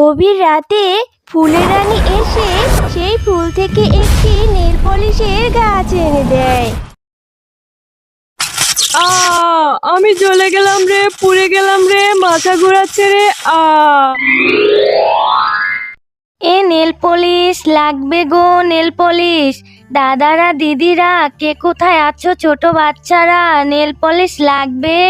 গভীর রাতে ফুলের রানী এসে সেই ফুল থেকে একটি নেল পলিশের গাছ এনে দেয়। আ আমি জ্বলে গেলাম রে পুড়ে গেলাম রে মাথা ঘোরাচ্ছে রে আ। এ নেল পলিশ লাগবে গো নেল পলিশ। দাদারা দিদিরা কে কোথায় আছো ছোট বাচ্চারা? নেল পলিশ লাগবে।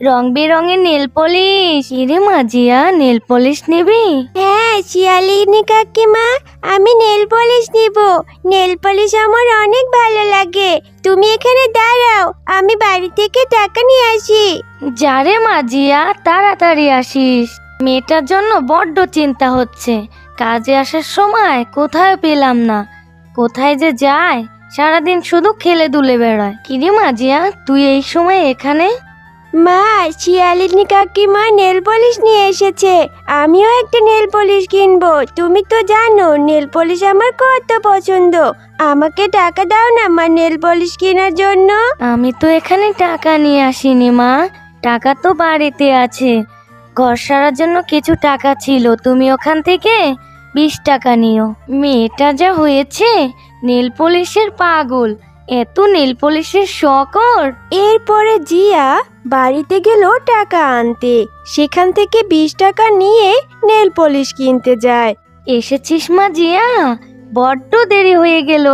রং বেরঙের নেল পলিশ। ইরে মাজিয়া নেল পলিশ নিবি? হ্যাঁ শিয়ালিনী কাকিমা আমি নেল পলিশ নিব। নেল পলিশ আমার অনেক ভালো লাগে। তুমি এখানে দাঁড়াও আমি বাড়ি থেকে টাকা নিয়ে আসি। যারে মাজিয়া তাড়াতাড়ি আসিস। মেয়েটার জন্য বড্ড চিন্তা হচ্ছে। কাজে আসার সময় কোথায় পেলাম না। কোথায় যে যায় সারাদিন শুধু খেলে দুলে বেড়ায়। কিরে মাজিয়া তুই এই সময় এখানে? মা শিয়ালিনী কাকিমা নেল পলিশ নিয়ে এসেছে। আমিও একটা নেল পলিশ কিনবো। তুমি তো জানো নেল পলিশ আমার কত পছন্দ। আমাকে টাকা দাও না মা নেল পলিশ কেনার জন্য। আমি তো এখানে টাকা নিয়ে আসিনি মা। টাকা তো বাড়িতে আছে। ঘর সারার জন্য কিছু টাকা ছিল। তুমি ওখান থেকে বিশ টাকা নিও। মেয়েটা যা হয়েছে নেল পলিশের পাগল। এত নেল পলিশের শকর এরপরে জিয়া বাড়িতে গেল টাকা আনতে। সেখান থেকে বিশ টাকা নিয়ে নেল পলিশ কিনতে যায়। এসেছিস মা জিয়া? বড্ড দেরি হয়ে গেল।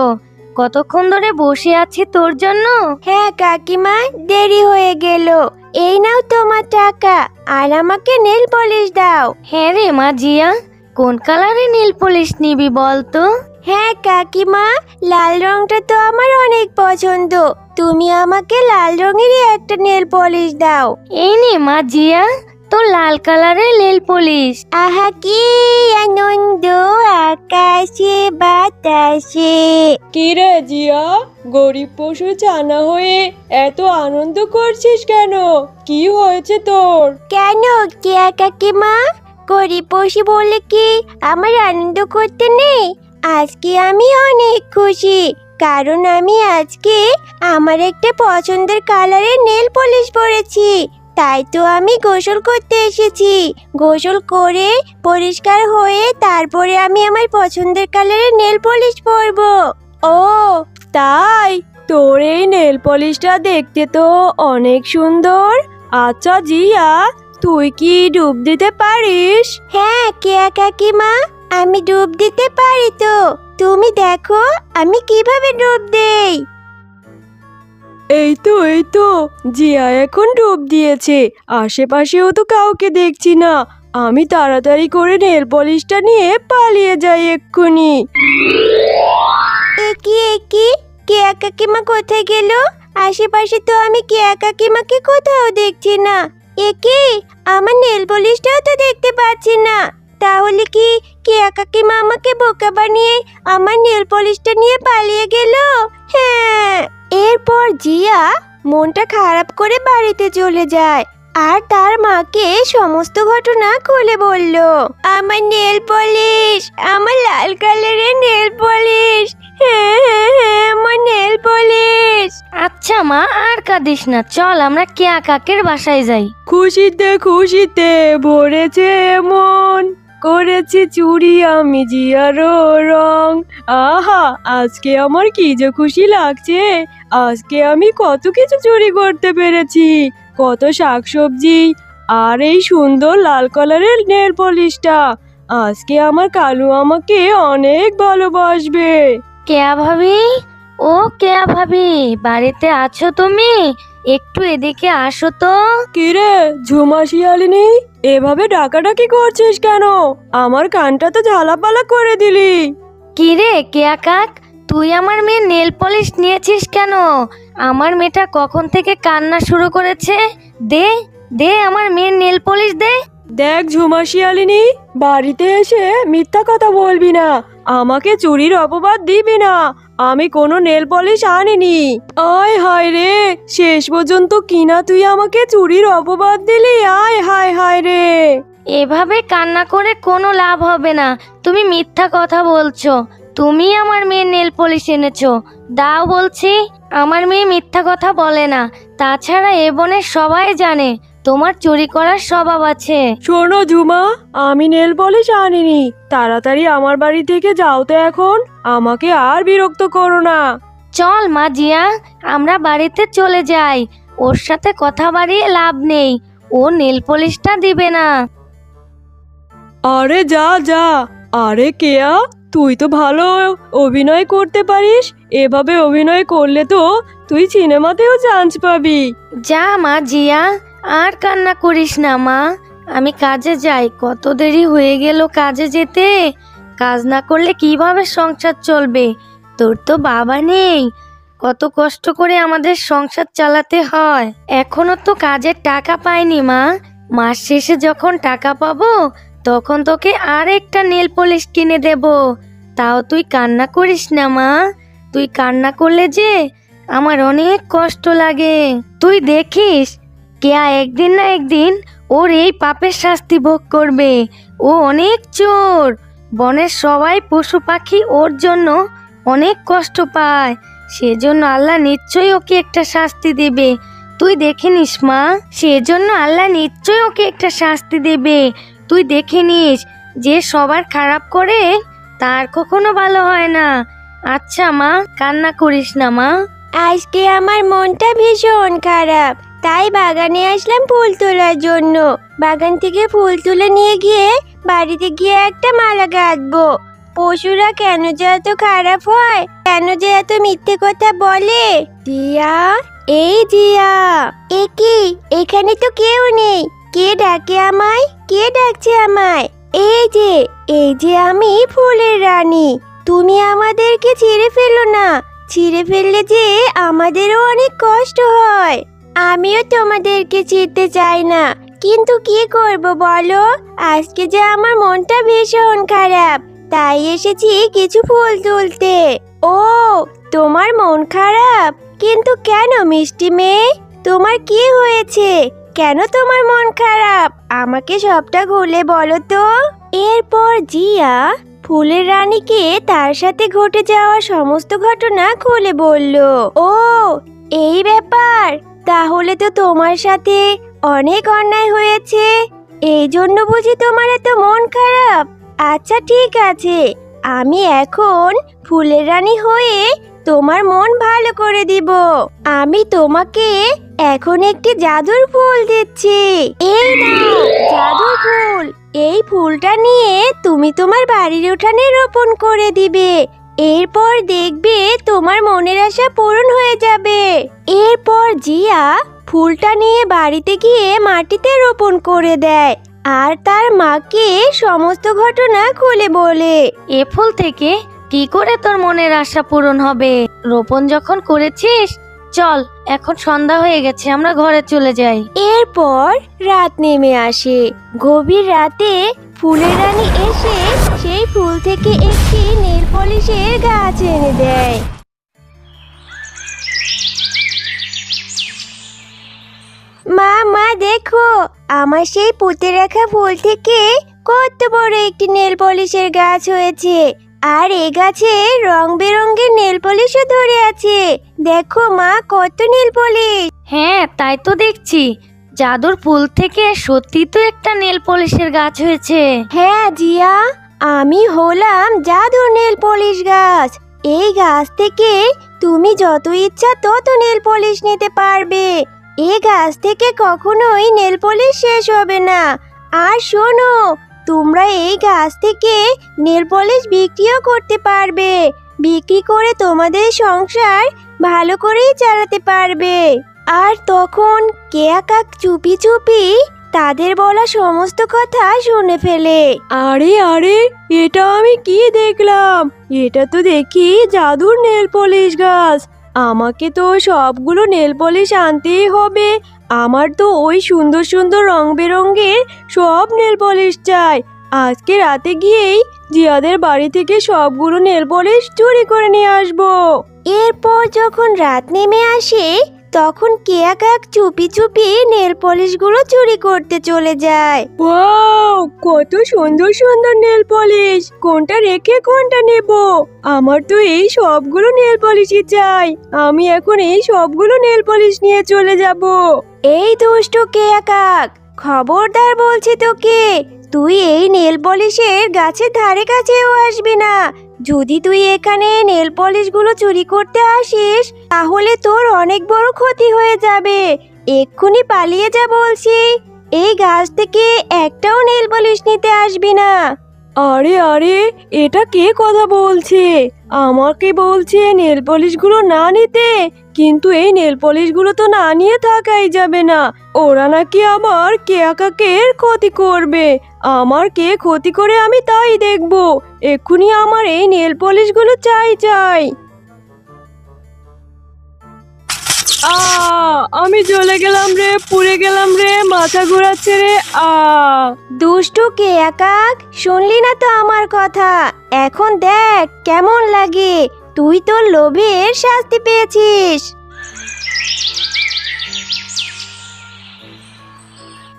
কতক্ষণ ধরে বসে আছি তোর জন্য? হ্যাঁ কাকিমা, দেরি হয়ে গেল। এই নাও তোমার টাকা, আর আমাকে নেল পলিশ দাও। হ্যাঁ রে মা জিয়া, কোন কালারে নেল পলিশ নিবি বল তো হ্যাঁ কাকিমা লাল রংটা তো আমার অনেক পছন্দ। তুমি আমাকে লাল রঙেরই একটা নেল পলিশ দাও। এই নে মা জিয়া তো লাল কালারের নেল পলিশ। আহা কি আনন্দ আকাশে বাতাসে। কি রে জিয়া গরিব পশু চানা হয়ে এত আনন্দ করছিস কেন? কি হয়েছে তোর? কেন কেয়া কাকিমা? গরিব পশু বলে কি আমার আনন্দ করতে নেই? আজকে আমি অনেক খুশি, কারণ আমি আজকে আমার একটা পছন্দের কালারের নেল পলিশ পরেছি। তাই তো আমি গোসল করতে এসেছি। গোসল করে পরিষ্কার হয়ে তারপরে আমি আমার পছন্দের কালারের নেল পলিশ পরব। ও, তাই? তোর এই নেল পলিশটা দেখতে তো অনেক সুন্দর। আচ্ছা জিয়া, তুই কি ডুব দিতে পারিস? হ্যাঁ কেয়া কাকিমা। আমি ডুব দিতে পারি তো? তুমি দেখো আমি কীভাবে ডুব দেই? এই তো এই তো জিয়া এখন ডুব দিয়েছে। আশেপাশেও তো কাউকে দেখছি না। আমি তাড়াতাড়ি করে নেল পলিশটা নিয়ে পালিয়ে যাই এক্ষুনি। একি একি কেয়া কাকিমা কোথায় গেল? আশেপাশে তো আমি কেয়া কাকিমাকে কোথাও দেখছি না। একি আমার নেল পলিশটাও তো দেখতে পাচ্ছি না। তাহলে কি? কেয়া কাকিমা আমাকে বোকা বানিয়ে আমার নেল পলিশটা নিয়ে পালিয়ে গেল? হ্যাঁ। এরপর জিয়া মনটা খারাপ করে বাড়িতে চলে যায় আর তার মাকে সমস্ত ঘটনা খুলে বলল আমার নেল পলিশ আমার লাল কালারের নেল পলিশ হ্যাঁ হ্যাঁ হ্যাঁ আমার নেল পলিশ। আচ্ছা মা আর কাঁদিস না চল আমরা কেয়া কাকের বাসায় যাই। খুশিতে খুশিতে ভরেছে মন। করেছি চুরি আমি জিয়ারও রং। আহা, আজকে আমার কি যে খুশি লাগছে। আজকে আমি কত কিছু চুরি করতে পেরেছি। কত শাকসবজি আর এই সুন্দর লাল কালারের নেল পলিশটা। আজকে আমার কালু আমাকে অনেক ভালোবাসবে। কেয়া ভাবি? ও কেয়া ভাবি, বাড়িতে আছো তুমি? একটু এদিকে আসো তো। কিরে ঝুমা শিয়ালিনী এভাবে ডাকাডাকি করছিস কেন? আমার কানটা তো ঝালাপালা করে দিলি। কিরে কেয়া কাক তুই আমার মেয়ে নেল পলিশ নিয়েছিস কেন? আমার মেয়েটা কখন থেকে কান্না শুরু করেছে? দে দে আমার মেয়ের নেল পলিশ দে। দেখ ঝুমা শিয়ালিনী বাড়িতে এসে মিথ্যা কথা বলবি না। আমাকে চুরির অপবাদ দিবি না। আমি কোনো নেল পলিশ আনিনি। আয় হায় রে, শেষ পর্যন্ত কিনা তুই আমাকে চুরির অপবাদ দিলি? আয় হায় হায় রে। এভাবে কান্না করে কোনো লাভ হবে না। তুমি মিথ্যা কথা বলছো। তুমি আমার মেয়ে নেল পলিশ এনেছো। দাও বলছি, আমার মেয়ে মিথ্যা কথা বলে না। তাছাড়া এ বনে সবাই জানে। তোমার চুরি করার স্বভাব আছে। শোনো ঝুমা আমি নেল পলিশ আনিনি। তাড়াতাড়ি আমার বাড়ি থেকে যাও তো এখন। আমাকে আর বিরক্ত করো না। চল মা জিয়া আমরা বাড়িতে চলে যাই। ওর সাথে কথা বাড়িয়ে লাভ নেই। ও নেল পলিশটা দিবে না। আরে যা যা। আরে কেয়া তুই তো ভালো অভিনয় করতে পারিস। এভাবে অভিনয় করলে তো তুই সিনেমাতেও চান্স পাবি। যা মা জিয়া। আর কান্না করিস না, মা। আমি কাজে যাই। কত দেরি হয়ে গেল কাজে যেতে। কাজ না করলে কীভাবে সংসার চলবে? তোর তো বাবা নেই। কত কষ্ট করে আমাদের সংসার চালাতে হয়। এখনও তো কাজের টাকা পাইনি, মা। মাস শেষে যখন টাকা পাবো, তখন তোকে আর একটা নেল পলিশ কিনে দেব। তাও তুই কান্না করিস না, মা। তুই কান্না করলে যে আমার অনেক কষ্ট লাগে। তুই দেখিস কেয়া একদিন না একদিন ওর এই পাপের শাস্তি ভোগ করবে। ও অনেক চোর। বনের সবাই পশু পাখি ওর জন্য অনেক কষ্ট পায়। সেজন্য আল্লাহ নিশ্চয়ই ওকে একটা শাস্তি দেবে। তুই দেখে নিস, মা। সেজন্য আল্লাহ নিশ্চয়ই ওকে একটা শাস্তি দেবে। তুই দেখে নিস, যে সবার খারাপ করে, তার কখনো ভালো হয় না। আচ্ছা মা, কান্না করিস না, মা। আজকে আমার মনটা ভীষণ খারাপ। তাই বাগানে আসলাম ফুল তোলার জন্য। বাগান থেকে ফুল তুলে নিয়ে গিয়ে বাড়িতে গিয়ে একটা মালা গাঁথবো পশুরা কেন যে এত খারাপ হয়? কেন যে এত মিথ্যে কথা বলে? দিয়া এই দিয়া এ কি? এখানে তো কেউ নেই। কে ডাকে আমায়? কে ডাকছে আমায়? এই যে এই যে আমি ফুলের রানী। তুমি আমাদেরকে ছিঁড়ে ফেলো না। ছিঁড়ে ফেললে যে আমাদেরও অনেক কষ্ট হয়। আমিও তোমাদেরকে চিনতে চাই না। কিন্তু কি করব বলো? আজকে যে আমার মনটা ভীষণ খারাপ, তাই এসেছি কিছু ফুল তুলতে। ও, তোমার মন খারাপ? কিন্তু কেন মিষ্টি মেয়ে? তোমার কি হয়েছে? কেন তোমার মন খারাপ? আমাকে সবটা খুলে বলো তো। এরপর জিয়া ফুলের রানীকে তার সাথে ঘটে যাওয়া সমস্ত ঘটনা খুলে বলল, ও, এই ব্যাপার! তাহলে তো তোমার সাথে অনেক অন্যায় হয়েছে। এই জন্য বুঝি তোমার এত মন খারাপ। আচ্ছা ঠিক আছে। আমি এখন ফুলের রানী হয়ে তোমার মন ভালো করে দিব। আমি তোমাকে এখন একটি জাদুর ফুল দিচ্ছি। এই জাদুর ফুল। এই ফুলটা নিয়ে তুমি তোমার বাড়ির উঠানে রোপণ করে দিবে। এরপর দেখবে তোমার মনের আশা পূরণ হয়ে যাবে। এরপর জিয়া ফুলটা নিয়ে বাড়িতে গিয়ে মাটিতে রোপণ করে দেয় আর তার মাকে সমস্ত ঘটনা খুলে বলে। এ ফুল থেকে কি করে তোর মনের আশা পূরণ হবে? রোপণ যখন করেছিস চল এখন সন্ধ্যা হয়ে গেছে আমরা ঘরে চলে যাই। এরপর রাত নেমে আসে। গভীর রাতে ফুলের রানী এসে সেই ফুল থেকে একটি নীল পলিশের গাছ এনে দেয়। মা মা, দেখো, আমার সেই পুঁতে রাখা ফুল থেকে কত বড় একটি নেল পলিশের গাছ হয়েছে। আর এ গাছে রং বেরঙের নেল পলিশও ধরে আছে। দেখো মা, কত নেল পলিশ হ্যাঁ তাই তো দেখছি। জাদুর ফুল থেকে সত্যি তো একটা নেল পলিশের গাছ হয়েছে। হ্যাঁ জিয়া, আমি হলাম জাদুর নেল পলিশ গাছ। এই গাছ থেকে তুমি যত ইচ্ছা তত নেল পলিশ নিতে পারবে। এই গাছ থেকে কখনোই নেল পলিশ শেষ হবে না। আর শোনো, তোমরা এই গাছ থেকে নেল পলিশ বিক্রিও করতে পারবে। বিক্রি করে তোমাদের সংসার ভালো করেই চালাতে পারবে। আর তখন কেয়া কাক চুপি চুপি তাদের বলা সমস্ত কথা শুনে ফেলে। আরে আরে এটা আমি কি দেখলাম? এটা তো দেখি জাদুর নেল পলিশ গাছ। আমাকে তো সবগুলো নেল পলিশ আনতেই হবে। আমার তো ওই সুন্দর সুন্দর রং বেরঙের সব নেল পলিশ চাই। আজকে রাতে গিয়েই জিয়াদের বাড়ি থেকে সবগুলো নেল পলিশ চুরি করে নিয়ে আসব। এরপর যখন রাত নেমে আসে তখন কেয়া কাক চুপি চুপি নেল পলিশগুলো চুরি করতে চলে যায়। ওয়াও কত সুন্দর সুন্দর নেল পলিশ। কোনটা রেখে কোনটা নেব? আমার তো এই সবগুলো নেল পলিশই চাই। আমি এখন এই সবগুলো নেল পলিশ নিয়ে চলে যাব। এই দুষ্টু কেয়া কাক খবরদার বলছি তোকে তুই এই নেল পলিশের গাছের ধারে কাছেও আসবি না। যদি তুই এখানে নেল পলিশগুলো চুরি করতে আসিস, তাহলে তোর অনেক বড় ক্ষতি হয়ে যাবে। এক্ষুনি পালিয়ে যা বলছি। এই গাছ থেকে একটাও নেল পলিশ নিতে আসবি না। আরে আরে, এটা কে কথা বলছে? আমাকে বলছে নেল পলিশগুলো না নিতে, কিন্তু এই নেল পলিশগুলো তো না নিয়ে থাকাই যাবে না। ওরা নাকি আমার কেয়াকাকের ক্ষতি করবে। আমার কে ক্ষতি করে আমি তাই দেখব। এক্ষুনি আমার এই নেল পলিশগুলো চাই চাই। আ আমি জ্বলে গেলাম রে পুড়ে গেলাম রে মাথা ঘোরাচ্ছে রে আ দুষ্টু কে একাক? শুনলি না তো আমার কথা? এখন দেখ কেমন লাগে। তুই তো লোভের শাস্তি পেয়েছিস।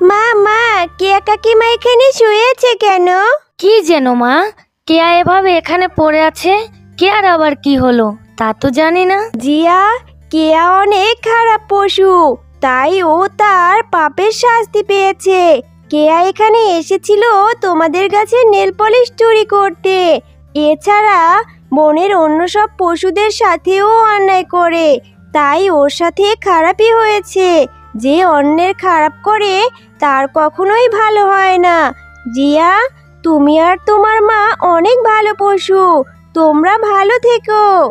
মা মা কে কাকিমা এখানে শুয়েছে কেন? কি যেন মা? কেয়া এভাবে এখানে পড়ে আছে? কেয়ার আবার কি হলো? তা তো জানি না। জিয়া কেয়া অনেক খারাপ পশু, তাই ও তার পাপের শাস্তি পেয়েছে। কেয়া এখানে এসেছিল তোমাদের কাছে নেল পলিশ চুরি করতে। এছাড়া বনের অন্য সব পশুদের সাথেও অন্যায় করে। তাই ওর সাথে খারাপই হয়েছে। যে অন্যের খারাপ করে, তার কখনোই ভালো হয় না। জিয়া, তুমি আর তোমার মা অনেক ভালো পশু। তোমরা ভালো থেকো।